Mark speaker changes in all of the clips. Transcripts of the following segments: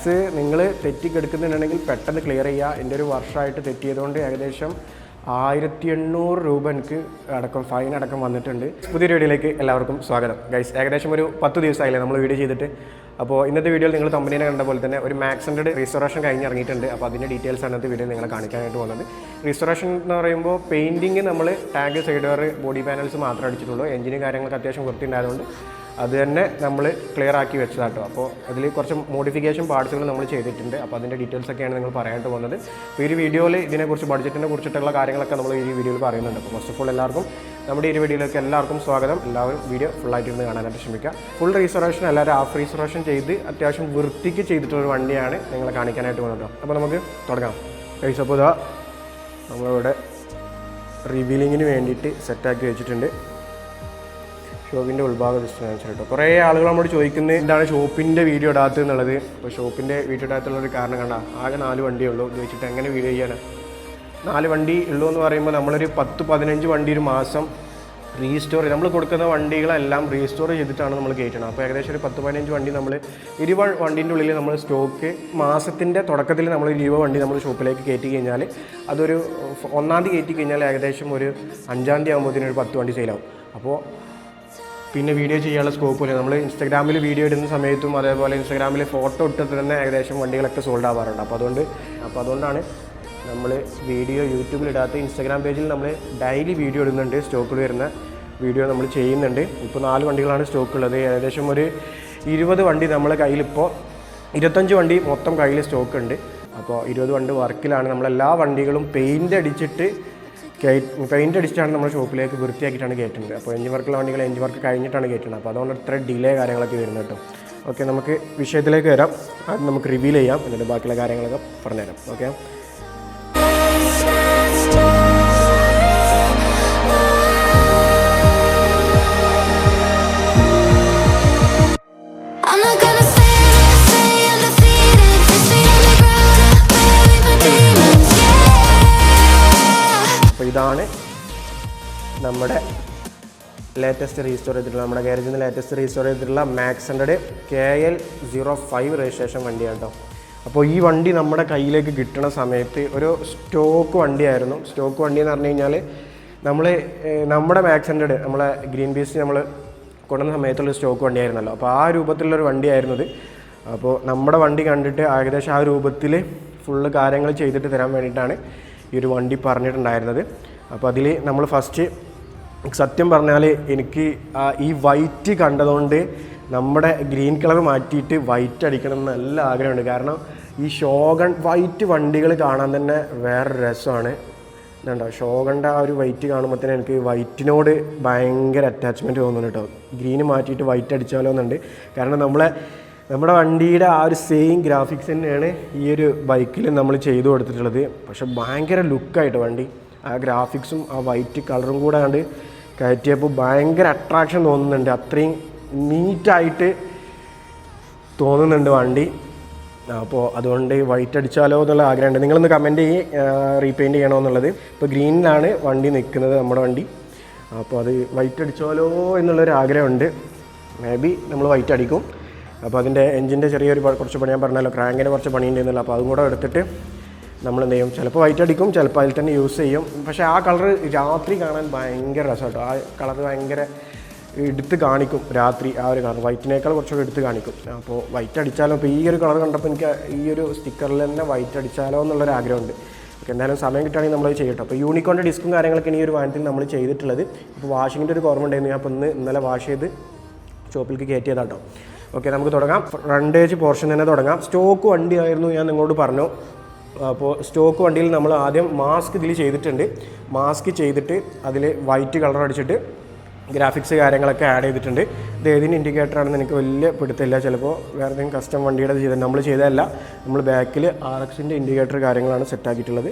Speaker 1: Tax നിങ്ങൾ തെറ്റിക്കെടുക്കുന്നുണ്ടെങ്കിൽ പെട്ടെന്ന് clear ചെയ്യുക എന്റെ ഒരു വർഷമായിട്ട് തെറ്റിയതുകൊണ്ട് ഏകദേശം ആയിരത്തി എണ്ണൂറ് രൂപ എനിക്ക് അടക്കം ഫൈൻ അടക്കം വന്നിട്ടുണ്ട്. പുതിയൊരു വീഡിയോയിലേക്ക് എല്ലാവർക്കും സ്വാഗതം. ഗൈസ് ഏകദേശം ഒരു പത്ത് ദിവസമായില്ലേ നമ്മൾ വീഡിയോ ചെയ്തിട്ട്? അപ്പോൾ ഇന്നത്തെ വീഡിയോയിൽ നിങ്ങൾ കമ്പനീനെ കണ്ട പോലെ തന്നെ ഒരു മാക്സിന്റെ റിസ്റ്റോറേഷൻ കഴിഞ്ഞ് ഇറങ്ങിയിട്ടുണ്ട് അപ്പോൾ അതിന്റെ ഡീറ്റെയിൽസ് ആണ് ഇന്നത്തെ വീഡിയോ നിങ്ങളെ കാണിക്കാനായിട്ട് പോകുന്നത്. റിസ്റ്റോറേഷൻ എന്ന് പറയുമ്പോൾ പെയിന്റിങ് നമ്മൾ tank side door body panels മാത്രമേ അടിച്ചിട്ടുള്ളൂ. എഞ്ചിനും കാര്യങ്ങളൊക്കെ അത്യാവശ്യം വൃത്തിയുണ്ടായതുകൊണ്ട് അത് തന്നെ നമ്മൾ ക്ലിയർ ആക്കി വെച്ചതാട്ടോ. അപ്പോൾ അതിൽ കുറച്ച് മോഡിഫിക്കേഷൻ പാർട്സുകൾ നമ്മൾ ചെയ്തിട്ടുണ്ട്. അപ്പോൾ അതിന്റെ ഡീറ്റെയിൽസ് ഒക്കെയാണ് നിങ്ങൾ പറയാനായിട്ട് പോകുന്നത്. അപ്പോൾ ഈ വീഡിയോയിൽ ഇതിനെക്കുറിച്ച് ബഡ്ജറ്റിനെ കുറിച്ചിട്ടുള്ള കാര്യങ്ങളൊക്കെ നമ്മൾ ഈ വീഡിയോയിൽ പറയുന്നുണ്ട്. അപ്പോൾ ഫസ്റ്റ് ഓഫ് ഓൾ എല്ലാവർക്കും നമ്മുടെ ഈ വീഡിയോയിലേക്ക് എല്ലാവർക്കും സ്വാഗതം. എല്ലാവരും വീഡിയോ ഫുള്ളായിട്ട് ഇരുന്ന് കാണാനായിട്ട് ശ്രമിക്കുക. ഫുൾ റീസർവേഷൻ എല്ലാവരും ഹാഫ് റീസർവേഷൻ ചെയ്ത് അത്യാവശ്യം വൃത്തിക്ക് ചെയ്തിട്ടുള്ള ഒരു വണ്ടിയാണ് നിങ്ങളെ കാണിക്കാനായിട്ട് പോകുന്നത് അപ്പോൾ നമുക്ക് തുടങ്ങാം. കഴിച്ചപ്പോൾ നമ്മളിവിടെ റിവീലിങ്ങിന് വേണ്ടിയിട്ട് സെറ്റാക്കി വെച്ചിട്ടുണ്ട്. ഷോപ്പിന്റെ ഉൾഭാഗ കാണിച്ചു കേട്ടോ. കുറേ ആളുകൾ നമ്മോട് ചോദിക്കുന്നത് എന്താണ് ഷോപ്പിന്റെ വീഡിയോ ഇടാത്തത് എന്നുള്ളത്. അപ്പോൾ ഷോപ്പിന്റെ വീഡിയോ ഇടാത്തുള്ള ഒരു കാരണം കണ്ട ആകെ നാല് വണ്ടിയേ ഉള്ളൂ. വെച്ചിട്ട് എങ്ങനെ വീഡിയോ ചെയ്യാനാണ് നാല് വണ്ടി ഉള്ളൂ എന്ന് പറയുമ്പോൾ നമ്മളൊരു പത്ത് പതിനഞ്ച് വണ്ടി ഒരു മാസം റീസ്റ്റോർ നമ്മൾ കൊടുക്കുന്ന വണ്ടികളെല്ലാം റീസ്റ്റോർ ചെയ്തിട്ടാണ് നമ്മൾ കയറ്റണം അപ്പോൾ ഏകദേശം ഒരു പത്ത് പതിനഞ്ച് വണ്ടി നമ്മൾ ഇരുപത് വണ്ടീന്റെ ഉള്ളിൽ നമ്മൾ സ്റ്റോക്ക് മാസത്തിന്റെ തുടക്കത്തിൽ നമ്മൾ ഇരുപത് വണ്ടി നമ്മൾ ഷോപ്പിലേക്ക് കയറ്റി കഴിഞ്ഞാൽ അതൊരു ഒന്നാം തീയതി കയറ്റി കഴിഞ്ഞാൽ ഏകദേശം ഒരു അഞ്ചാം തീയതി ആകുമ്പോഴത്തേനും ഒരു പത്ത് വണ്ടി സെയിലാവും അപ്പോൾ പിന്നെ വീഡിയോ ചെയ്യാനുള്ള സ്കോപ്പില്ല നമ്മൾ ഇൻസ്റ്റാഗ്രാമിൽ വീഡിയോ ഇടുന്ന സമയത്തും അതേപോലെ ഇൻസ്റ്റാഗ്രാമിൽ ഫോട്ടോ ഇട്ടിട്ട് തന്നെ ഏകദേശം വണ്ടികളൊക്കെ സോൾഡ് ആവാറുണ്ട്. അപ്പോൾ അതുകൊണ്ട് അപ്പോൾ അതുകൊണ്ടാണ് നമ്മൾ വീഡിയോ യൂട്യൂബിൽ ഇടാത്ത ഇൻസ്റ്റാഗ്രാം പേജിൽ നമ്മൾ ഡെയിലി വീഡിയോ ഇടുന്നുണ്ട്. സ്റ്റോക്കിൽ വരുന്ന വീഡിയോ നമ്മൾ ചെയ്യുന്നുണ്ട്. ഇപ്പോൾ നാല് വണ്ടികളാണ് സ്റ്റോക്ക് ഉള്ളത്. ഏകദേശം ഒരു ഇരുപത് വണ്ടി നമ്മളെ കയ്യിലിപ്പോൾ ഇരുപത്തഞ്ച് വണ്ടി മൊത്തം കയ്യിൽ സ്റ്റോക്ക് ഉണ്ട്. അപ്പോൾ ഇരുപത് വണ്ടി വർക്കിലാണ്. നമ്മളെല്ലാ വണ്ടികളും പെയിന്റ് അടിച്ചിട്ട് പെയിന്റ് അടിച്ചിട്ടാണ് നമ്മുടെ ഷോപ്പിലേക്ക് വൃത്തിയാക്കിയിട്ടാണ് കയറ്റുന്നത് അപ്പോൾ എഞ്ചിൻ വർക്കുള്ള വണ്ടികൾ എഞ്ചിൻ വർക്ക് കഴിഞ്ഞിട്ടാണ് കയറ്റുന്നത് അപ്പോൾ അതുകൊണ്ട് ഇത്ര ഡിലേ കാര്യങ്ങളൊക്കെ വരുന്നത് കേട്ടോ. ഓക്കെ നമുക്ക് വിഷയത്തിലേക്ക് വരാം. അത് നമുക്ക് റിവീൽ ചെയ്യാം. എന്നിട്ട് ബാക്കിയുള്ള കാര്യങ്ങളൊക്കെ പറഞ്ഞുതരാം. ഓക്കെ? നമ്മുടെ ലേറ്റസ്റ്റ് റീസ്റ്റോർ ചെയ്തിട്ടുള്ള നമ്മുടെ ഗാരേജിൽ നിന്ന് ലേറ്റസ്റ്റ് റീസ്റ്റോർ ചെയ്തിട്ടുള്ള Max hundred K L zero five registration വണ്ടിയാണ് കേട്ടോ അപ്പോൾ ഈ വണ്ടി നമ്മുടെ കയ്യിലേക്ക് കിട്ടുന്ന സമയത്ത് ഒരു സ്റ്റോക്ക് വണ്ടിയായിരുന്നു സ്റ്റോക്ക് വണ്ടി എന്ന് പറഞ്ഞു കഴിഞ്ഞാൽ നമ്മൾ നമ്മുടെ മാക്സ് ഹൺഡ്രഡ് നമ്മളെ ഗ്രീൻ പീസ് നമ്മൾ കൊണ്ടുവന്ന സമയത്തുള്ള സ്റ്റോക്ക് വണ്ടിയായിരുന്നല്ലോ. അപ്പോൾ ആ രൂപത്തിലുള്ളൊരു വണ്ടിയായിരുന്നു ഇത്. അപ്പോൾ നമ്മുടെ വണ്ടി കണ്ടിട്ട് ഏകദേശം ആ രൂപത്തിൽ ഫുള്ള് കാര്യങ്ങൾ ചെയ്തിട്ട് തരാൻ വേണ്ടിയിട്ടാണ് ഈ ഒരു വണ്ടി പറഞ്ഞിട്ടുണ്ടായിരുന്നത്. അപ്പോൾ അതിൽ നമ്മൾ ഫസ്റ്റ് സത്യം പറഞ്ഞാൽ എനിക്ക് ഈ വൈറ്റ് കണ്ടതുകൊണ്ട് നമ്മുടെ ഗ്രീൻ കളർ മാറ്റിയിട്ട് വൈറ്റ് അടിക്കണം എന്ന് നല്ല ആഗ്രഹമുണ്ട്. കാരണം ഈ ഷോഗൺ വൈറ്റ് വണ്ടികൾ കാണാൻ തന്നെ വേറെ രസമാണ്. ഇതുണ്ടോ? ഷോഗണ്ട ആ ഒരു വൈറ്റ് കാണുമ്പോൾ തന്നെ എനിക്ക് വൈറ്റിനോട് ഭയങ്കര അറ്റാച്ച്മെന്റ് തോന്നുന്നു കേട്ടോ ഗ്രീന് മാറ്റിയിട്ട് വൈറ്റ് അടിച്ചാലോ എന്നുണ്ട്. കാരണം നമ്മളെ നമ്മുടെ വണ്ടിയുടെ ആ ഒരു സെയിം ഗ്രാഫിക്സ് തന്നെയാണ് ഈ ഒരു ബൈക്കിൽ നമ്മൾ ചെയ്തു കൊടുത്തിട്ടുള്ളത്. പക്ഷെ ഭയങ്കര ലുക്കായിട്ട് വണ്ടി. ആ ഗ്രാഫിക്സും ആ വൈറ്റ് കളറും കൂടെ കണ്ട് കയറ്റിയപ്പോൾ ഭയങ്കര അട്രാക്ഷൻ തോന്നുന്നുണ്ട്. അത്രയും നീറ്റായിട്ട് തോന്നുന്നുണ്ട് വണ്ടി. അപ്പോൾ അതുകൊണ്ട് വൈറ്റ് അടിച്ചാലോ എന്നുള്ള ആഗ്രഹമുണ്ട്. നിങ്ങളൊന്ന് കമന്റ് ചെയ്യ് റീപെയിന്റ് ചെയ്യണോ എന്നുള്ളത്. ഇപ്പോൾ ഗ്രീനിലാണ് വണ്ടി നിൽക്കുന്നത് നമ്മുടെ വണ്ടി. അപ്പോൾ അത് വൈറ്റ് അടിച്ചാലോ എന്നുള്ളൊരു ആഗ്രഹമുണ്ട്. മേ ബി നമ്മൾ വൈറ്റ് അടിക്കും. അപ്പോൾ അതിന്റെ എഞ്ചിന്റെ ചെറിയൊരു കുറച്ച് പണി ഞാൻ പറഞ്ഞല്ലോ. ക്രാങ്കിന് കുറച്ച് പണിയുണ്ടെന്നുള്ളത് അപ്പോൾ അതും കൂടെ എടുത്തിട്ട് നമ്മൾ എന്ത് ചെയ്യും ചിലപ്പോൾ വൈറ്റ് അടിക്കും ചിലപ്പോൾ അതിൽ തന്നെ യൂസ് ചെയ്യും. പക്ഷേ ആ കളർ രാത്രി കാണാൻ ഭയങ്കര രസമാട്ടോ ആ കളർ ഭയങ്കര എടുത്ത് കാണിക്കും രാത്രി ആ ഒരു കളർ വൈറ്റിനേക്കാൾ കുറച്ചുകൂടി എടുത്ത് കാണിക്കും. അപ്പോൾ വൈറ്റ് അടിച്ചാലോ ഇപ്പോൾ ഈ ഒരു കളർ കണ്ടപ്പോൾ എനിക്ക് ഈ ഒരു സ്റ്റിക്കറിൽ തന്നെ വൈറ്റ് അടിച്ചാലോ എന്നുള്ളൊരു ആഗ്രഹമുണ്ട്. ഓക്കെ എന്തായാലും സമയം കിട്ടുകയാണെങ്കിൽ നമ്മൾ ചെയ്യട്ടോ. അപ്പോൾ യൂണിക്കോണിന്റെ ഡിസ്കും കാര്യങ്ങളൊക്കെ ഈ ഒരു വാഹനത്തിൽ നമ്മൾ ചെയ്തിട്ടുള്ളത്. ഇപ്പോൾ വാഷിങ്ങിന്റെ ഒരു കുറവ് ഉണ്ടായിരുന്നു. അപ്പോൾ ഇന്ന് ഇന്നലെ വാഷ് ചെയ്ത് ഷോപ്പിലേക്ക് കയറ്റിയതാട്ടോ ഓക്കെ നമുക്ക് തുടങ്ങാം. ഫ്രണ്ടേജ് പോർഷൻ തന്നെ തുടങ്ങാം. സ്റ്റോക്ക് വണ്ടിയായിരുന്നു ഞാൻ നിങ്ങളോട് പറഞ്ഞു. അപ്പോൾ സ്റ്റോക്ക് വണ്ടിയിൽ നമ്മൾ ആദ്യം മാസ്ക് ഇതിൽ ചെയ്തിട്ടുണ്ട്. മാസ്ക് ചെയ്തിട്ട് അതിൽ വൈറ്റ് കളർ അടിച്ചിട്ട് ഗ്രാഫിക്സ് കാര്യങ്ങളൊക്കെ ആഡ് ചെയ്തിട്ടുണ്ട്. ഇത് ഏതിന് ഇൻഡിക്കേറ്റർ ആണെന്ന് എനിക്ക് വലിയ പിടുത്തമില്ല. ചിലപ്പോൾ വേറെ ഏതെങ്കിലും കസ്റ്റം വണ്ടിയുടെ ചെയ്ത നമ്മൾ ചെയ്തതല്ല. നമ്മൾ ബാക്കിൽ ആർ എക്സിന്റെ ഇൻഡിക്കേറ്റർ കാര്യങ്ങളാണ് സെറ്റാക്കിയിട്ടുള്ളത്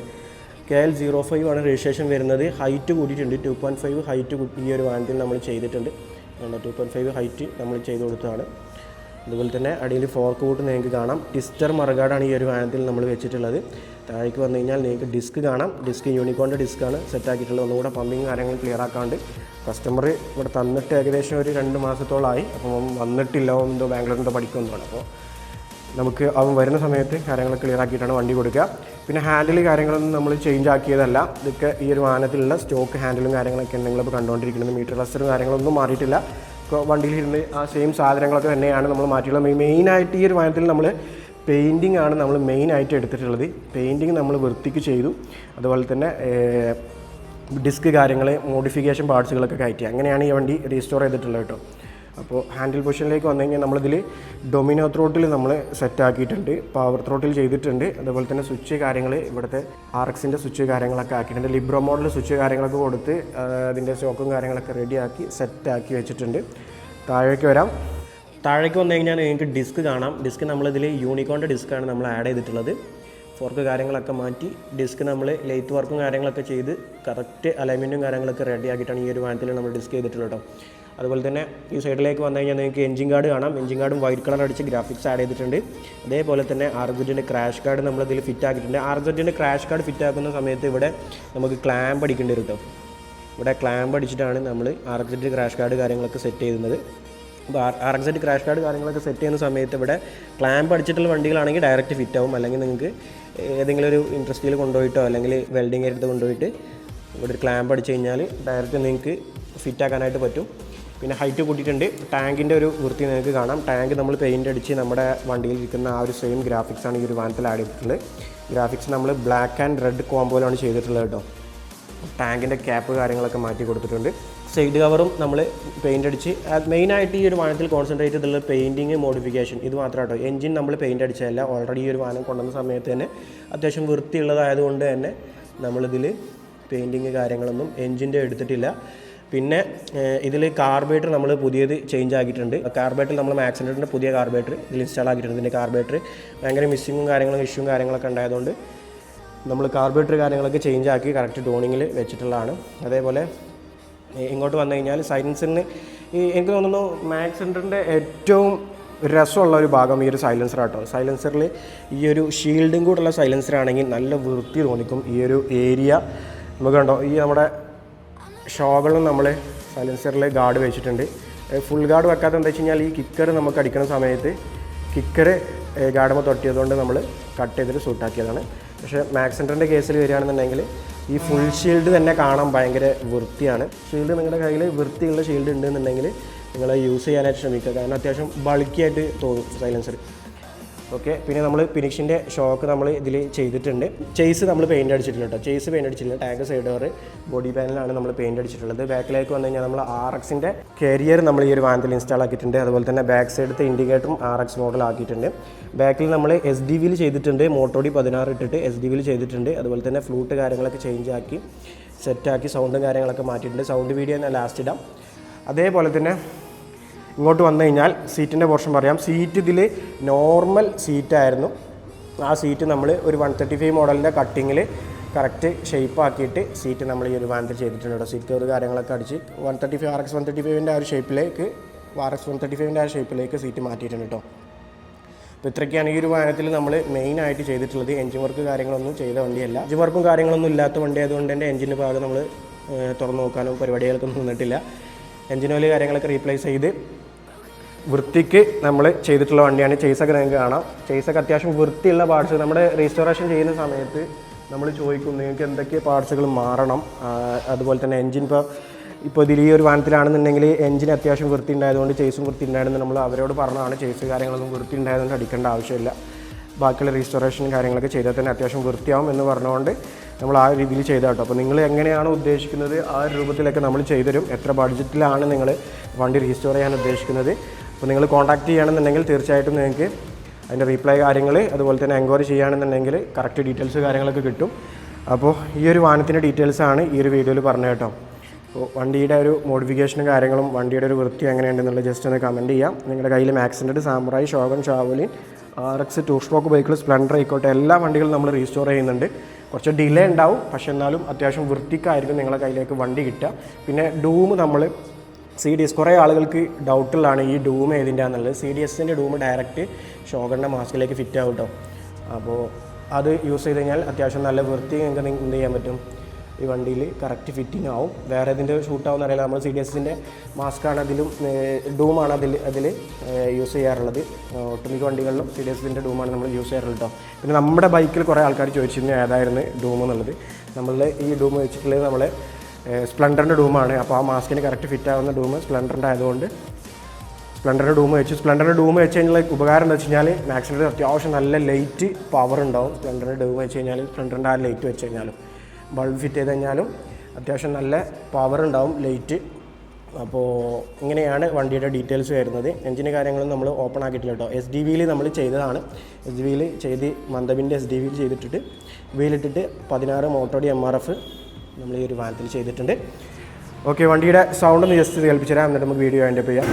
Speaker 1: കെ എൽ സീറോ ഫൈവ് ആണ് രജിസ്ട്രേഷൻ വരുന്നത്. ഹൈറ്റ് കൂടിയിട്ടുണ്ട്. ടു പോയിന്റ് ഫൈവ് ഹൈറ്റ് ഈ ഒരു വാഹനത്തിൽ നമ്മൾ ചെയ്തിട്ടുണ്ട്. ടു പോയിന്റ് ഫൈവ് ഹൈറ്റ് നമ്മൾ ചെയ്ത് കൊടുത്തതാണ്. അതുപോലെ തന്നെ അടിയിൽ ഫോർക്ക് കൂട്ട് നിങ്ങൾക്ക് കാണാം. ടിസ്റ്റർ മറുകാടാണ് ഈ ഒരു വാഹനത്തിൽ നമ്മൾ വെച്ചിട്ടുള്ളത്. താഴേക്ക് വന്നു കഴിഞ്ഞാൽ നിങ്ങൾക്ക് ഡിസ്ക് കാണാം. ഡിസ്ക് യൂണിക്കോണിന്റെ ഡിസ്ക്കാണ് സെറ്റാക്കിയിട്ടുള്ളത് ഒന്നുകൂടെ പമ്പിങ് കാര്യങ്ങൾ ക്ലിയർ ആക്കാണ്ട്. കസ്റ്റമർ ഇവിടെ തന്നിട്ട് ഏകദേശം ഒരു രണ്ട് മാസത്തോളമായി അപ്പം വന്നിട്ടില്ല. എന്തോ ബാംഗ്ലൂരിൽ എന്തോ അപ്പോൾ നമുക്ക് അവൻ വരുന്ന സമയത്ത് കാര്യങ്ങൾ ക്ലിയർ ആക്കിയിട്ടാണ് വണ്ടി കൊടുക്കുക. പിന്നെ ഹാൻഡിൽ കാര്യങ്ങളൊന്നും നമ്മൾ ചേഞ്ച് ആക്കിയതല്ല. ഇതൊക്കെ ഈ ഒരു വാഹനത്തിലുള്ള സ്റ്റോക്ക് ഹാൻഡിലും കാര്യങ്ങളൊക്കെ നിങ്ങളിപ്പോൾ കണ്ടുകൊണ്ടിരിക്കുന്നത് മീറ്റർ ക്ലസ്റ്ററും കാര്യങ്ങളൊന്നും മാറിയിട്ടില്ല. വണ്ടിയിലിരുന്ന് ആ സെയിം സാധനങ്ങളൊക്കെ തന്നെയാണ് നമ്മൾ മാറ്റിയുള്ളത് മെയിനായിട്ട് ഈ ഒരു വാഹനത്തിൽ നമ്മൾ പെയിന്റിംഗ് ആണ് നമ്മൾ മെയിനായിട്ട് എടുത്തിട്ടുള്ളത്. പെയിന്റിങ് നമ്മൾ വൃത്തിക്ക് ചെയ്തു. അതുപോലെ തന്നെ ഡിസ്ക് കാര്യങ്ങൾ മോഡിഫിക്കേഷൻ പാർട്സുകളൊക്കെ കയറ്റി. അങ്ങനെയാണ് ഈ വണ്ടി റീസ്റ്റോർ ചെയ്തിട്ടുള്ളത് കേട്ടോ. അപ്പോൾ ഹാൻഡിൽ പൊസിഷനിലേക്ക് വന്നു കഴിഞ്ഞാൽ നമ്മളിതിൽ ഡൊമിനോ ത്രോട്ടിൽ നമ്മൾ സെറ്റ് ആക്കിയിട്ടുണ്ട്. പവർ ത്രോട്ടിൽ ചെയ്തിട്ടുണ്ട്. അതുപോലെ തന്നെ സ്വിച്ച് കാര്യങ്ങൾ ഇവിടുത്തെ ആർ എക്സിന്റെ സ്വിച്ച് കാര്യങ്ങളൊക്കെ ആക്കിയിട്ടുണ്ട്. ലിബ്രോ മോഡൽ സ്വിച്ച് കാര്യങ്ങളൊക്കെ കൊടുത്ത് അതിന്റെ സ്റ്റോക്കും കാര്യങ്ങളൊക്കെ റെഡിയാക്കി സെറ്റ് ആക്കി വെച്ചിട്ടുണ്ട്. താഴേക്ക് വരാം. താഴേക്ക് വന്നു കഴിഞ്ഞാൽ നിങ്ങൾക്ക് ഡിസ്ക് കാണാം. ഡിസ്ക് നമ്മളിതിൽ യൂണിക്കോണിന്റെ ഡിസ്ക്കാണ് നമ്മൾ ആഡ് ചെയ്തിട്ടുള്ളത്. ഫോർക്ക് കാര്യങ്ങളൊക്കെ മാറ്റി ഡിസ്ക് നമ്മൾ ലെയ്ത്ത് വർക്കും കാര്യങ്ങളൊക്കെ ചെയ്ത് കറക്റ്റ് അലൈൻമെന്റും കാര്യങ്ങളൊക്കെ റെഡിയാക്കിയിട്ടാണ് ഈ ഒരു വാനത്തിൽ നമ്മൾ ഡിസ്ക് ചെയ്തിട്ടുള്ളത് കേട്ടോ അതുപോലെ തന്നെ ഈ സൈഡിലേക്ക് വന്നു കഴിഞ്ഞാൽ നിങ്ങൾക്ക് എഞ്ചിൻ കാർഡ് കാണാം. എഞ്ചിൻ കാർഡും വൈറ്റ് കളർ അടിച്ച് ഗ്രാഫിക്സ് ആഡ് ചെയ്തിട്ടുണ്ട്. അതേപോലെ തന്നെ ആർജറ്റിന്റെ ക്രാഷ് കാർഡ് നമ്മൾ ഇതിൽ ഫിറ്റ് ആക്കിയിട്ടുണ്ട്. ആർജറ്റിന്റെ ക്രാഷ് കാർഡ് ഫിറ്റ് ആക്കുന്ന സമയത്ത് ഇവിടെ നമുക്ക് ക്ലാമ്പ് അടിക്കേണ്ടി വരും കേട്ടോ ഇവിടെ ക്ലാമ്പ് അടിച്ചിട്ടാണ് നമ്മൾ ആർജറ്റ് ക്രാഷ് കാർഡ് കാര്യങ്ങളൊക്കെ സെറ്റ് ചെയ്യുന്നത്. അപ്പോൾ ആർ എക്സ് ക്രാഷ് കാർഡ് കാര്യങ്ങളൊക്കെ സെറ്റ് ചെയ്യുന്ന സമയത്ത് ഇവിടെ ക്ലാമ്പ് അടിച്ചിട്ടുള്ള വണ്ടികളാണെങ്കിൽ ഡയറക്റ്റ് ഫിറ്റ് ആവും. അല്ലെങ്കിൽ നിങ്ങൾക്ക് ഏതെങ്കിലും ഒരു ഇൻട്രസ്റ്റിൽ കൊണ്ടുപോയിട്ടോ അല്ലെങ്കിൽ വെൽഡിങ് എടുത്ത് കൊണ്ടുപോയിട്ട് ഇവിടെ ഒരു ക്ലാമ്പ് അടിച്ച് കഴിഞ്ഞാൽ ഡയറക്റ്റ് നിങ്ങൾക്ക് ഫിറ്റ് ആക്കാനായിട്ട് പറ്റും. പിന്നെ ഹൈറ്റ് കൂട്ടിയിട്ടുണ്ട്. ടാങ്കിന്റെ ഒരു വൃത്തി നിങ്ങൾക്ക് കാണാം. ടാങ്ക് നമ്മൾ പെയിന്റ് അടിച്ച് നമ്മുടെ വണ്ടിയിൽ ഇരിക്കുന്ന ആ ഒരു സെയിം ഗ്രാഫിക്സ് ആണ് ഈ ഒരു വാനത്തിൽ ആഡ് ചെയ്തിട്ടുള്ളത്. ഗ്രാഫിക്സ് നമ്മൾ ബ്ലാക്ക് ആൻഡ് റെഡ് കോമ്പോയിലാണ് ചെയ്തിട്ടുള്ളത് കേട്ടോ. ടാങ്കിന്റെ ക്യാപ്പ് കാര്യങ്ങളൊക്കെ മാറ്റി കൊടുത്തിട്ടുണ്ട്. സൈഡ് കവറും നമ്മൾ പെയിന്റ് അടിച്ച് മെയിനായിട്ട് ഈ ഒരു വാഹനത്തിൽ കോൺസെൻട്രേറ്റ് ചെയ്തിട്ടുള്ള പെയിന്റിങ് മോഡിഫിക്കേഷൻ ഇത് മാത്രം കേട്ടോ. എൻജിൻ നമ്മൾ പെയിന്റ് അടിച്ചതല്ല. ഓൾറെഡി ഈ ഒരു വാഹനം കൊണ്ടുവന്ന സമയത്ത് തന്നെ അത്യാവശ്യം വൃത്തിയുള്ളതായതുകൊണ്ട് തന്നെ നമ്മളിതിൽ പെയിന്റിങ് കാര്യങ്ങളൊന്നും എൻജിന്റെ എടുത്തിട്ടില്ല. പിന്നെ ഇതിൽ കാർബേറ്റർ നമ്മൾ പുതിയത് ചേഞ്ച് ആക്കിയിട്ടുണ്ട്. കാർബേറ്റർ നമ്മൾ മാക്സിന്റെ പുതിയ കാർബേറ്റർ ഇതിൽ ഇൻസ്റ്റാൾ ആക്കിയിട്ടുണ്ട്. ഇതിന്റെ കാർബേറ്റർ ഭയങ്കര മിസ്സിങ്ങും കാര്യങ്ങളും ഇഷ്യൂവും കാര്യങ്ങളൊക്കെ ഉണ്ടായതുകൊണ്ട് നമ്മൾ കാർബേറ്റർ കാര്യങ്ങളൊക്കെ ചേഞ്ച് ആക്കി കറക്റ്റ് ടോണിങ്ങിൽ വെച്ചിട്ടുള്ളതാണ്. അതേപോലെ ഇങ്ങോട്ട് വന്നു കഴിഞ്ഞാൽ സൈലൻസറിന് ഈ എനിക്ക് തോന്നുന്നു മാക്സ് ഏറ്റവും രസമുള്ള ഒരു ഭാഗം ഈ ഒരു സൈലൻസർ ആട്ടോ. സൈലൻസറിൽ ഈ ഒരു ഷീൽഡും കൂടെയുള്ള സൈലൻസർ ആണെങ്കിൽ നല്ല വൃത്തി തോന്നിക്കും ഈ ഒരു ഏരിയ നമുക്ക് കണ്ടോ ഈ നമ്മുടെ ഷോകളും നമ്മൾ സൈലൻസറിൽ ഗാർഡ് വെച്ചിട്ടുണ്ട്. ഫുൾ ഗാർഡ് വെക്കാത്ത എന്താ വെച്ച് കഴിഞ്ഞാൽ ഈ കിക്കർ നമുക്ക് അടിക്കുന്ന സമയത്ത് കിക്കർ ഗാർഡമ്മ തൊട്ടിയതുകൊണ്ട് നമ്മൾ കട്ട് ചെയ്തിട്ട് സൂട്ടാക്കിയതാണ് പക്ഷേ മാക്സ് സെന്ററിന്റെ കേസിൽ വരികയാണെന്നുണ്ടെങ്കിൽ ഈ ഫുൾ ഷീൽഡ് തന്നെ കാണാൻ ഭയങ്കര വൃത്തിയാണ്. ഷീൽഡ് നിങ്ങളുടെ കയ്യിൽ വൃത്തിയുള്ള ഷീൽഡ് ഉണ്ടെന്നുണ്ടെങ്കിൽ നിങ്ങൾ യൂസ് ചെയ്യാനായിട്ട് ശ്രമിക്കുക. കാരണം അത്യാവശ്യം ബൾക്കിയായിട്ട് തോന്നും സൈലൻസർ ഓക്കെ പിന്നെ നമ്മൾ ഫിനിഷിന്റെ ഷോക്ക് നമ്മൾ ഇതിൽ ചെയ്തിട്ടുണ്ട്. ചേസ് നമ്മൾ പെയിന്റ് അടിച്ചിട്ടില്ല കേട്ടോ. ചേസ് പെയിന്റ് അടിച്ചിട്ടില്ല. ടാങ്ക് സൈഡ് ഡോർ ബോഡി പാനലാണ് നമ്മൾ പെയിന്റ് അടിച്ചിട്ടുള്ളത്. ബാക്കിലേക്ക് വന്നു കഴിഞ്ഞാൽ നമ്മൾ ആർ എക്സിന്റെ കരിയർ നമ്മൾ ഈ ഒരു വാനത്തിൽ ഇൻസ്റ്റാൾ ആക്കിയിട്ടുണ്ട്. അതുപോലെ തന്നെ ബാക്ക് സൈഡത്തെ ഇൻഡിക്കേറ്ററും ആർ എക്സ് മോഡൽ ആക്കിയിട്ടുണ്ട്. ബാക്കിൽ നമ്മൾ എസ് ഡി വിയിൽ ചെയ്തിട്ടുണ്ട്. മോട്ടോഡി പതിനാറ് ഇട്ടിട്ട് എസ് ഡി വിയിൽ ചെയ്തിട്ടുണ്ട്. അതുപോലെ തന്നെ ഫ്ലൂട്ട് കാര്യങ്ങളൊക്കെ ചേഞ്ച് ആക്കി സെറ്റാക്കി സൗണ്ടും കാര്യങ്ങളൊക്കെ മാറ്റിയിട്ടുണ്ട്. സൗണ്ട് വീഡിയോ ഞാൻ ലാസ്റ്റ് ഇടാം. അതേപോലെ തന്നെ ഇങ്ങോട്ട് വന്നു കഴിഞ്ഞാൽ സീറ്റിന്റെ പോർഷൻ പറയാം. സീറ്റ് ഇതിൽ നോർമൽ സീറ്റായിരുന്നു ആ സീറ്റ് നമ്മൾ ഒരു വൺ തേർട്ടി ഫൈവ് മോഡലിന്റെ കട്ടിങ്ങിൽ കറക്റ്റ് ഷേപ്പ് ആക്കിയിട്ട് സീറ്റ് നമ്മൾ ഈ ഒരു വാനത്തിൽ ചെയ്തിട്ടുണ്ട് കേട്ടോ. സീറ്റ് കവർ കാര്യങ്ങളൊക്കെ അടിച്ച് one thirty five R X one thirty ഫൈവിന്റെ ആ ഒരു ഷേപ്പിലേക്ക് ആർ എക്സ് വൺ തേർട്ടി ഫൈവിന്റെ ആ ഷേപ്പിലേക്ക് സീറ്റ് മാറ്റിയിട്ടുണ്ട് കേട്ടോ. അപ്പോൾ ഇത്രയ്ക്കാണ് ഈ ഒരു വാഹനത്തിൽ നമ്മൾ മെയിൻ ആയിട്ട് ചെയ്തിട്ടുള്ളത്. എഞ്ചിൻ വർക്ക് കാര്യങ്ങളൊന്നും ചെയ്ത വണ്ടിയല്ല. എഞ്ചിൻ വർക്കും കാര്യങ്ങളൊന്നും ഇല്ലാത്ത വണ്ടി ആയതുകൊണ്ട് തന്നെ എഞ്ചിന്റെ ഭാഗം നമ്മൾ തുറന്നു നോക്കാനോ പരിപാടികൾക്കൊന്നും നിന്നിട്ടില്ല. എഞ്ചിൻ ഓയിൽ കാര്യങ്ങളൊക്കെ റീപ്ലേസ് ചെയ്ത് വൃത്തിക്ക് നമ്മൾ ചെയ്തിട്ടുള്ള വണ്ടിയാണ്. ചെയ്സൊക്കെ നിങ്ങൾക്ക് കാണാം. ചെയ്സൊക്കെ അത്യാവശ്യം വൃത്തിയുള്ള പാർട്സ് നമ്മുടെ റീസ്റ്റോറേഷൻ ചെയ്യുന്ന സമയത്ത് നമ്മൾ ചോദിക്കും നിങ്ങൾക്ക് എന്തൊക്കെ പാർട്സുകൾ മാറണം? അതുപോലെ തന്നെ എൻജിൻ ഇപ്പോൾ ഇപ്പോൾ ഇതിൽ ഈ ഒരു വാഹനത്തിലാണെന്നുണ്ടെങ്കിൽ എഞ്ചിൻ അത്യാവശ്യം വൃത്തി ഉണ്ടായതുകൊണ്ട് ചേസും വൃത്തി ഉണ്ടായിരുന്നു നമ്മൾ അവരോട് പറഞ്ഞതാണ് ചേസ് കാര്യങ്ങളൊന്നും വൃത്തി ഉണ്ടായതുകൊണ്ട് അടിക്കേണ്ട ആവശ്യമില്ല. ബാക്കിയുള്ള റീസ്റ്റോറേഷൻ കാര്യങ്ങളൊക്കെ ചെയ്താൽ തന്നെ അത്യാവശ്യം വൃത്തിയാവും എന്ന് പറഞ്ഞുകൊണ്ട് നമ്മൾ ആ രീതിയിൽ ചെയ്ത കേട്ടോ. അപ്പോൾ നിങ്ങൾ എങ്ങനെയാണ് ഉദ്ദേശിക്കുന്നത്? ആ രൂപത്തിലൊക്കെ നമ്മൾ ചെയ്തുതരും. എത്ര ബഡ്ജറ്റിലാണ് നിങ്ങൾ വണ്ടി റീസ്റ്റോർ ചെയ്യാൻ ഉദ്ദേശിക്കുന്നത്? അപ്പോൾ നിങ്ങൾ കോൺടാക്ട് ചെയ്യുകയാണെന്നുണ്ടെങ്കിൽ തീർച്ചയായിട്ടും നിങ്ങൾക്ക് അതിന്റെ റീപ്ലൈ കാര്യങ്ങൾ അതുപോലെ തന്നെ എൻക്വയറി ചെയ്യുകയാണെന്നുണ്ടെങ്കിൽ കറക്റ്റ് ഡീറ്റെയിൽസ് കാര്യങ്ങളൊക്കെ കിട്ടും. അപ്പോൾ ഈ ഒരു വാഹനത്തിന്റെ ആണ് ഈ ഒരു വീഡിയോയിൽ പറഞ്ഞത് കേട്ടോ. അപ്പോൾ വണ്ടിയുടെ ഒരു മോഡിഫിക്കേഷനും കാര്യങ്ങളും വണ്ടിയുടെ ഒരു വൃത്തി എങ്ങനെയുണ്ടെന്നുള്ള ജസ്റ്റ് ഒന്ന് കമന്റ് ചെയ്യാം. നിങ്ങളുടെ കയ്യിൽ മാക്സിന്റെ Samurai Shogun Shaolin R X two stroke ബൈക്കുകൾ സ്പ്ലെൻഡർ ആയിക്കോട്ടെ എല്ലാ വണ്ടികളും നമ്മൾ റീസ്റ്റോർ ചെയ്യുന്നുണ്ട്. കുറച്ച് ഡിലേ ഉണ്ടാവും പക്ഷേ എന്നാലും അത്യാവശ്യം വൃത്തിക്കായിരിക്കും നിങ്ങളുടെ കയ്യിലേക്ക് വണ്ടി കിട്ടുക. പിന്നെ ഡൂം നമ്മൾ സി ഡി എസ് കുറേ ആളുകൾക്ക് ഡൗട്ടുള്ളതാണ് ഈ ഡൂം ഏതിന്റെ എന്നുള്ളത് സി ഡി എസിന്റെ ഡൂം ഡയറക്റ്റ് ഷോഗറിന്റെ മാസ്കിലേക്ക് ഫിറ്റ് ആവും കേട്ടോ അപ്പോൾ അത് യൂസ് ചെയ്ത് കഴിഞ്ഞാൽ അത്യാവശ്യം നല്ല വൃത്തി നിങ്ങൾക്ക് എന്ത് ചെയ്യാൻ പറ്റും. ഈ വണ്ടിയിൽ കറക്റ്റ് ഫിറ്റിംഗ് ആവും. വേറെ ഇതിന്റെ ഷൂട്ടാവും അറിയില്ല. നമ്മൾ സി ഡി എസിന്റെ മാസ്കാണ് അതിലും ഡൂമാണ് അതിൽ അതിൽ യൂസ് ചെയ്യാറുള്ളത്. ഒട്ടുമിക്ക വണ്ടികളിലും സി ഡി എസിന്റെ ഡൂമാണ് നമ്മൾ യൂസ് ചെയ്യാറുള്ളത് കേട്ടോ പിന്നെ നമ്മുടെ ബൈക്കിൽ കുറേ ആൾക്കാർ ചോദിച്ചിരുന്നു ഏതായിരുന്നു ഡൂം എന്നുള്ളത്. നമ്മളുടെ ഈ ഡൂം വെച്ചിട്ടുള്ളത് നമ്മൾ സ്പ്ലെൻഡറിന്റെ ഡൂമാണ്. അപ്പോൾ ആ മാസ്കിന് കറക്റ്റ് ഫിറ്റ് ആവുന്ന ഡൂം സ്പ്ലണ്ടറിന്റെ ആയതുകൊണ്ട് സ്പ്ലണ്ടറിന്റെ ഡൂം വെച്ചു സ്പ്ലണ്ടറിന്റെ ഡൂം വെച്ച് കഴിഞ്ഞാൽ ഉപകാരം എന്താ വെച്ച് കഴിഞ്ഞാൽ മാക്സിമം അത്യാവശ്യം നല്ല ലൈറ്റ് പവർ ഉണ്ടാവും. സ്പ്ലണ്ടറിന്റെ ഡൂം വെച്ച് കഴിഞ്ഞാൽ സ്പ്ലണ്ടറിന്റെ ആ ലൈറ്റ് വെച്ച് കഴിഞ്ഞാലും ബൾബ് ഫിറ്റ് ചെയ്ത് കഴിഞ്ഞാലും അത്യാവശ്യം നല്ല പവർ ഉണ്ടാവും ലൈറ്റ്. അപ്പോൾ ഇങ്ങനെയാണ് വണ്ടിയുടെ ഡീറ്റെയിൽസ് വരുന്നത്. എഞ്ചിന് കാര്യങ്ങളും നമ്മൾ ഓപ്പൺ ആക്കിയിട്ടില്ല കേട്ടോ. എസ് ഡി വിയിൽ നമ്മൾ ചെയ്തതാണ്. എസ് ഡി വിയിൽ ചെയ്ത് മന്ദബിന്റെ എസ് ഡി വിയിൽ ചെയ്തിട്ടിട്ട് വീലിട്ടിട്ട് പതിനാറ് മോട്ടോഡി എം ആർ എഫ് നമ്മൾ ഈ ഒരു വാനത്തിൽ ചെയ്തിട്ടുണ്ട്. ഓക്കെ വണ്ടിയുടെ സൗണ്ട് ഒന്ന് ജസ്റ്റ് കേൾപ്പിച്ചു തരാം എന്നിട്ട് നമുക്ക് വീഡിയോ അതിന്റെ ചെയ്യാം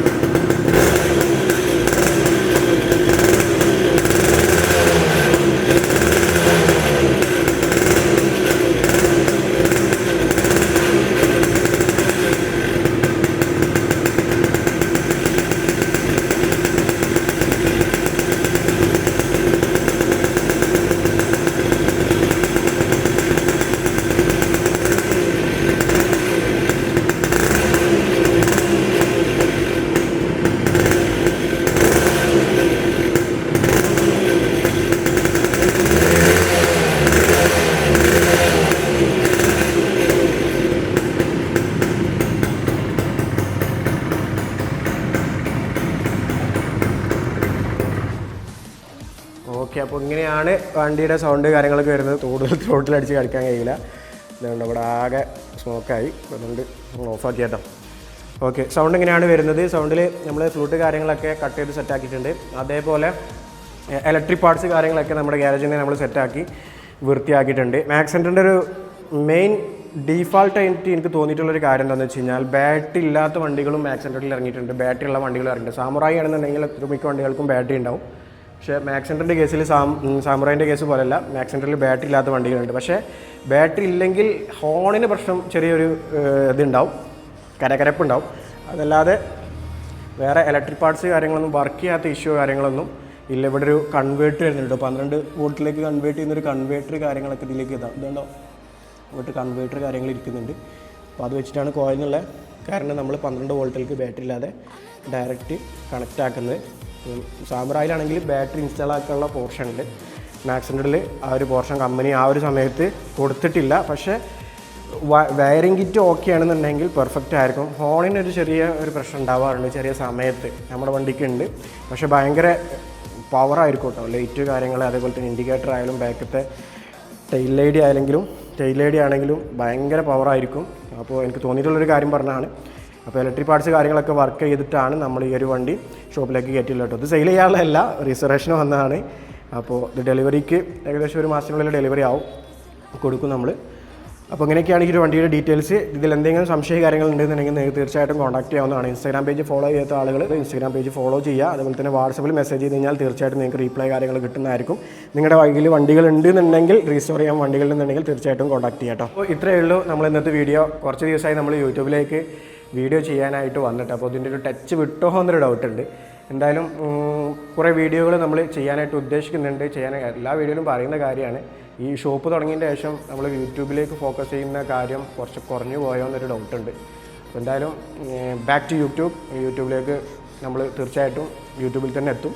Speaker 1: ഓക്കെ അപ്പോൾ ഇങ്ങനെയാണ് വണ്ടിയുടെ സൗണ്ട് കാര്യങ്ങളൊക്കെ വരുന്നത് കൂടുതൽ ത്രോട്ടിലടിച്ച് കളിക്കാൻ കഴിയില്ല. അതുകൊണ്ട് ഇവിടെ ആകെ സ്മോക്കായി അതുകൊണ്ട് ഓഫാക്കി കേട്ടോ. ഓക്കെ സൗണ്ട് ഇങ്ങനെയാണ് വരുന്നത്? സൗണ്ടിൽ നമ്മൾ ഫ്ലൂട്ട് കാര്യങ്ങളൊക്കെ കട്ട് ചെയ്ത് സെറ്റാക്കിയിട്ടുണ്ട് അതേപോലെ ഇലക്ട്രിക് പാർട്സ് കാര്യങ്ങളൊക്കെ നമ്മുടെ ഗ്യാരേജിൽ നിന്ന് നമ്മൾ സെറ്റാക്കി വൃത്തിയാക്കിയിട്ടുണ്ട്. മാക്സെന്ററിന്റെ ഒരു മെയിൻ ഡീഫാൾട്ട് ആയിട്ട് എനിക്ക് തോന്നിയിട്ടുള്ളൊരു കാര്യം എന്താണെന്ന് വെച്ച് കഴിഞ്ഞാൽ ബാറ്ററി ഇല്ലാത്ത വണ്ടികളും ആക്സിഡന്റിൽ ഇറങ്ങിയിട്ടുണ്ട്. ബാറ്ററി ഉള്ള വണ്ടികളും ഇറങ്ങിയിട്ടുണ്ട്. സാമുറായി ആണെന്നുണ്ടെങ്കിൽ മിക്ക വണ്ടികൾക്കും ബാറ്ററി ഉണ്ടാവും. പക്ഷേ മാക്സെന്ററിന്റെ കേസിൽ സാം സാമുറൈന്റെ കേസ് പോലെയല്ല മാക്സെന്ററിൽ ബാറ്ററി ഇല്ലാത്ത വണ്ടികളുണ്ട്. പക്ഷേ ബാറ്ററി ഇല്ലെങ്കിൽ ഹോണിന് പ്രശ്നം ചെറിയൊരു ഇതുണ്ടാവും. കരകരപ്പുണ്ടാവും. അതല്ലാതെ വേറെ ഇലക്ട്രിക് പാർട്സ് കാര്യങ്ങളൊന്നും വർക്ക് ചെയ്യാത്ത ഇഷ്യൂ കാര്യങ്ങളൊന്നും ഇല്ല. ഇവിടെ ഒരു കൺവേർട്ടർ വരുന്നുണ്ട് പന്ത്രണ്ട് വോട്ടിലേക്ക് കൺവേർട്ട് ചെയ്യുന്നൊരു കൺവേർട്ടർ കാര്യങ്ങളൊക്കെ ഇതിലേക്ക് ഇതാവും ഇതുണ്ടോ? ഇവിടെ കൺവേർട്ടർ കാര്യങ്ങൾ ഇരിക്കുന്നുണ്ട്. അപ്പോൾ അത് വെച്ചിട്ടാണ് കോയിന്നുള്ള കാരണം നമ്മൾ പന്ത്രണ്ട് വോൾട്ടിലേക്ക് ബാറ്ററി ഇല്ലാതെ ഡയറക്റ്റ് കണക്റ്റ് ആക്കുന്നത്. സാമ്പ്രായിലാണെങ്കിൽ ബാറ്ററി ഇൻസ്റ്റാൾ ആക്കാനുള്ള പോർഷൻ ഉണ്ട്. മാക്സിന്റെ ആ ഒരു പോർഷൻ കമ്പനി ആ ഒരു സമയത്ത് കൊടുത്തിട്ടില്ല. പക്ഷേ വയറിംഗ് കിറ്റ് ഓക്കെ ആണെന്നുണ്ടെങ്കിൽ പെർഫെക്റ്റ് ആയിരിക്കും. ഹോണിന് ഒരു ചെറിയ ഒരു പ്രശ്നം ഉണ്ടാവാറുണ്ട് ചെറിയ സമയത്ത് നമ്മുടെ വണ്ടിക്ക് ഉണ്ട്. പക്ഷേ ഭയങ്കര പവർ ആയിരിക്കും കേട്ടോ. ലൈറ്റ് കാര്യങ്ങൾ അതേപോലെ തന്നെ ഇൻഡിക്കേറ്റർ ആയാലും ബാക്കത്തെ ടെയിൽ ലൈഡി ആയാലെങ്കിലും ടെയിൽ ലൈഡി ആണെങ്കിലും ഭയങ്കര പവർ ആയിരിക്കും. അപ്പോൾ എനിക്ക് തോന്നിയിട്ടുള്ളൊരു കാര്യം പറഞ്ഞാണ് അപ്പോൾ ഇലക്ട്രിക് പാർട്സ് കാര്യങ്ങളൊക്കെ വർക്ക് ചെയ്തിട്ടാണ് നമ്മൾ ഈ ഒരു വണ്ടി ഷോപ്പിലേക്ക് കയറ്റില്ല കേട്ടോ. ഇത് സെയിൽ ചെയ്യാനുള്ളതല്ല റിസർവേഷൻ വന്നതാണ്. അപ്പോൾ ഇത് ഡെലിവറിക്ക് ഏകദേശം ഒരു മാസത്തിനുള്ളിൽ ഡെലിവറി ആവും കൊടുക്കും നമ്മൾ അപ്പോൾ ഇങ്ങനെയൊക്കെയാണ് ഈ ഒരു വണ്ടിയുടെ ഡീറ്റെയിൽസ് ഇതിൽ എന്തെങ്കിലും സംശയ കാര്യങ്ങൾ ഉണ്ടെന്നുണ്ടെങ്കിൽ നിങ്ങൾക്ക് തീർച്ചയായിട്ടും കോൺടാക്ട് ചെയ്യാവുന്നതാണ്. ഇൻസ്റ്റാഗ്രാം പേജ് ഫോളോ ചെയ്യാത്ത ആളുകൾ ഇൻസ്റ്റാഗ്രാം പേജ് ഫോളോ ചെയ്യുക. അതുപോലെ തന്നെ വാട്സപ്പിൽ മെസ്സേജ് ചെയ്ത് കഴിഞ്ഞാൽ തീർച്ചയായിട്ടും നിങ്ങൾക്ക് റീപ്ലൈ കാര്യങ്ങൾ കിട്ടുന്നതായിരിക്കും. നിങ്ങളുടെ വൈകിൽ വണ്ടികൾ ഉണ്ടെന്നുണ്ടെങ്കിൽ റീസ്റ്റോർ ചെയ്യാൻ വണ്ടികൾ ഉണ്ടെന്നുണ്ടെങ്കിൽ തീർച്ചയായിട്ടും കോൺടാക്ട് ചെയ്യാം കേട്ടോ. അപ്പോൾ ഇത്രയേ ഉള്ളൂ. നമ്മൾ ഇന്നത്തെ വീഡിയോ കുറച്ച് ദിവസമായി നമ്മൾ യൂട്യൂബിലേക്ക് വീഡിയോ ചെയ്യാനായിട്ട് വന്നിട്ട് അപ്പോൾ ഇതിന്റെ ഒരു ടച്ച് വിട്ടോ എന്നൊരു ഡൗട്ട് ഉണ്ട്. എന്തായാലും കുറേ വീഡിയോകൾ നമ്മൾ ചെയ്യാനായിട്ട് ഉദ്ദേശിക്കുന്നുണ്ട്. ചെയ്യാൻ എല്ലാ വീഡിയോയിലും പറയുന്ന കാര്യമാണ്. ഈ ഷോപ്പ് തുടങ്ങിയതിന്റെ ശേഷം നമ്മൾ യൂട്യൂബിലേക്ക് ഫോക്കസ് ചെയ്യുന്ന കാര്യം കുറച്ച് കുറഞ്ഞു പോയോ എന്നൊരു ഡൗട്ടുണ്ട് അപ്പോൾ എന്തായാലും ബാക്ക് ടു യൂട്യൂബ് യൂട്യൂബിലേക്ക് നമ്മൾ തീർച്ചയായിട്ടും യൂട്യൂബിൽ തന്നെ എത്തും.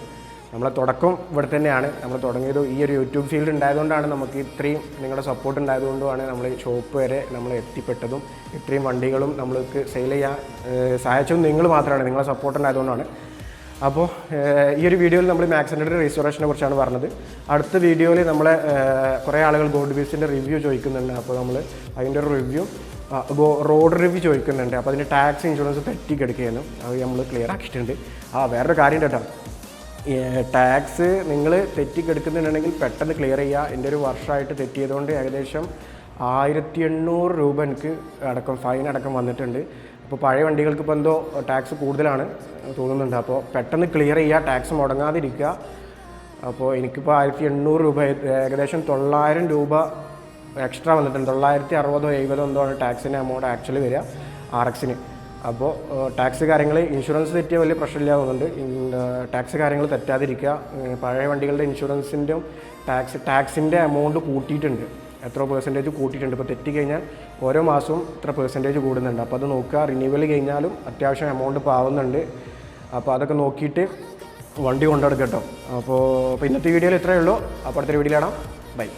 Speaker 1: നമ്മളെ തുടക്കം ഇവിടെ തന്നെയാണ്. നമ്മൾ തുടങ്ങിയത് ഈ ഒരു യൂട്യൂബ് ഫീൽഡ് ഉണ്ടായതുകൊണ്ടാണ് നമുക്ക് ഇത്രയും നിങ്ങളുടെ സപ്പോർട്ട് ഉണ്ടായതുകൊണ്ടുമാണ് നമ്മൾ ഷോപ്പ് വരെ നമ്മൾ എത്തിപ്പെട്ടതും. ഇത്രയും വണ്ടികളും നമ്മൾക്ക് സെയിൽ ചെയ്യാൻ സഹായിച്ചതും നിങ്ങൾ മാത്രമാണ്. നിങ്ങളുടെ സപ്പോർട്ട് ഉണ്ടായതുകൊണ്ടാണ്. അപ്പോൾ ഈ ഒരു വീഡിയോയിൽ നമ്മൾ മാക്സിന്റെ റീസ്റ്റോറേഷനെ കുറിച്ചാണ് പറഞ്ഞത്. അടുത്ത വീഡിയോയിൽ നമ്മളെ കുറേ ആളുകൾ ഗോൾഡ് ബീസിന്റെ റിവ്യൂ ചോദിക്കുന്നുണ്ട്. അപ്പോൾ നമ്മൾ അതിന്റെ ഒരു റിവ്യൂ റോഡ് റിവ്യൂ ചോദിക്കുന്നുണ്ട്. അപ്പോൾ അതിന്റെ ടാക്സ് ഇൻഷുറൻസ് തെറ്റിക്കെടുക്കുകയെന്നും അത് നമ്മൾ ക്ലിയർ ആക്കിയിട്ടുണ്ട്. ആ വേറൊരു കാര്യം കേട്ടോ. ടാക്സ് നിങ്ങൾ തെറ്റിക്കെടുക്കുന്നുണ്ടെങ്കിൽ പെട്ടെന്ന് ക്ലിയർ ചെയ്യുക. എന്റെ ഒരു വർഷമായിട്ട് തെറ്റിയതുകൊണ്ട് ഏകദേശം ആയിരത്തി എണ്ണൂറ് രൂപ എനിക്ക് അടക്കം ഫൈൻ അടക്കം വന്നിട്ടുണ്ട്. അപ്പോൾ പഴയ വണ്ടികൾക്ക് ഇപ്പോൾ എന്തോ ടാക്സ് കൂടുതലാണ് തോന്നുന്നുണ്ട്. അപ്പോൾ പെട്ടെന്ന് ക്ലിയർ ചെയ്യുക ടാക്സ് മുടങ്ങാതിരിക്കുക. അപ്പോൾ എനിക്കിപ്പോൾ ആയിരത്തി എണ്ണൂറ് രൂപ ഏകദേശം തൊള്ളായിരം രൂപ എക്സ്ട്രാ വന്നിട്ടുണ്ട്. തൊള്ളായിരത്തി അറുപതോ എഴുപതോ എന്തോ ആണ് ടാക്സിന്റെ എമൗണ്ട് ആക്ച്വലി വരിക ആർ എക്സിന്. അപ്പോൾ ടാക്സ് കാര്യങ്ങൾ ഇൻഷുറൻസ് തെറ്റിയ വലിയ പ്രശ്നമില്ല തോന്നുന്നുണ്ട് ടാക്സ് കാര്യങ്ങൾ തെറ്റാതിരിക്കുക. പഴയ വണ്ടികളുടെ ഇൻഷുറൻസിന്റെ ടാക്സ് ടാക്സിന്റെ എമൗണ്ട് കൂട്ടിയിട്ടുണ്ട്. എത്ര പെർസെന്റേജ് കൂട്ടിയിട്ടുണ്ട്. ഇപ്പോൾ തെറ്റി കഴിഞ്ഞാൽ ഓരോ മാസവും ഇത്ര പെർസെന്റേജ് കൂടുന്നുണ്ട്. അപ്പോൾ അത് നോക്കുക. റിന്യൂവൽ കഴിഞ്ഞാലും അത്യാവശ്യം എമൗണ്ട് ഇപ്പോൾ ആവുന്നുണ്ട്. അപ്പോൾ അതൊക്കെ നോക്കിയിട്ട് വണ്ടി കൊണ്ടെടുക്കട്ടോ അപ്പോൾ ഇന്നത്തെ വീഡിയോയിൽ ഇത്രയേ ഉള്ളൂ. അപ്പോൾ അടുത്തൊരു വീഡിയോ കാണാം. ബൈ